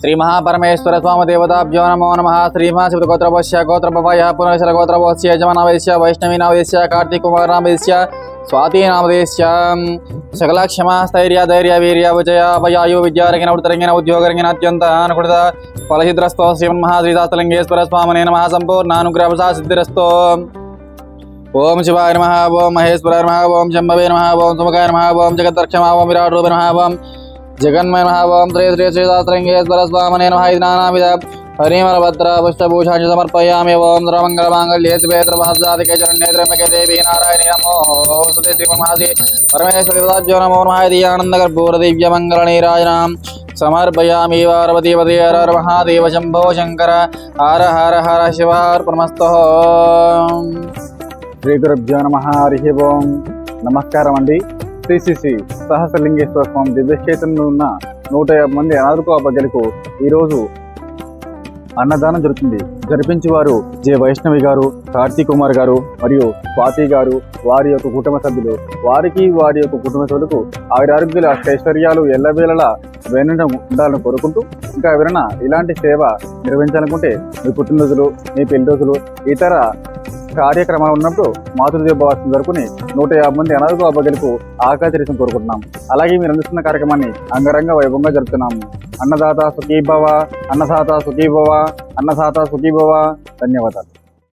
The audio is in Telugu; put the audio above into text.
శ్రీ మహాపరమేశ్వర స్వామి దేవతాభ్యో నమో నమ. శ్రీ మహాశివ గోత్రవశ్య గోత్రపవయ పునర్శల గోత్రవశ్య యజమానవేశ్య వైష్ణవి నామదేశ్య కార్తీక్ కుమార్ నామదేశ్య స్వాతి నామదేశ్య సకల క్షమా స్థైర్య ధైర్య వీర్య విజయ భయాయు విద్యారంగిన ఉత్తరంగిన ఉద్యోగరంగిన అత్యంత అనుకృత ఫలసిద్రస్తో శ్రీమన్ మహాశ్రీదాస్తలింగేశ్వర స్వామినే నమ. సంపూర్ణానుగ్రహ సిద్ధిరస్తో ఓం శివాయ నమ ఓం మహేశ్వరాయ నమ ఓం జంబవే నమ ఓం సుమకాయ నమ ఓం జగద్దర్క్షమ ఓం విరాట్ రూప నమ ఓం జగన్మయ నమ ఓం త్రే శ్రీ శ్రీదాస్త్రంగేశ్వర స్వామనే నమ ఇది నానావిధ హరిమలభద్ర పుష్పభూషాన్ని సమర్పయామి ఓం సర్వమంగళమాంగళ్యే శుభేత్రభద్రాదికే చరణ్యేత్రమకే దేవి నారాయణి నమో సుతే శ్రీమహాసి పరమేశ్వరాజ్యో నమో నమ ఇది ఆనందగర్భూర దివ్య మంగళ నీరాజనాం సమర్పయామి పార్వతీ పదే హర హర మహాదేవ శంభో శంకర హర హర హర శివార్పణమస్తో శ్రీ గురుభ్యో నమ హరి ఓం నమస్కారం అండి శ్రీ సహస్రలింగేశ్వర స్వామి దివ్యక్షేత్రంలో ఉన్న నూట యాభై మంది అనాథకు అభ్యర్థులకు ఈరోజు అన్నదానం జరుగుతుంది. జరిపించేవారు జె వైష్ణవి గారు కార్తీక్ కుమార్ గారు మరియు స్వాతి గారు. వారి యొక్క కుటుంబ సభ్యులు. వారికి వారి యొక్క కుటుంబ సభ్యులకు ఆవిరి ఐశ్వర్యాలు ఎల్లవేళలా వెనడం ఉండాలని కోరుకుంటూ ఇంకా ఎవరైనా ఇలాంటి సేవ నిర్వహించాలనుకుంటే మీ పుట్టినరోజులు మీ పెళ్ళి రోజులు ఇతర కార్యక్రమాలు ఉన్నప్పుడు మాతృదేవ భావాసం జరుపుకుని నూట యాభై మంది అనాథకు అబ్బగలకు ఆకాశరీసం కోరుకుంటున్నాం. అలాగే మీరు అందిస్తున్న కార్యక్రమాన్ని అంగరంగ వైభవంగా జరుపుతున్నాము అన్నదాత సుఖీభవ అన్నదాత సుఖీభవ అన్నదాత సుఖీభవ. ధన్యవాదాలు.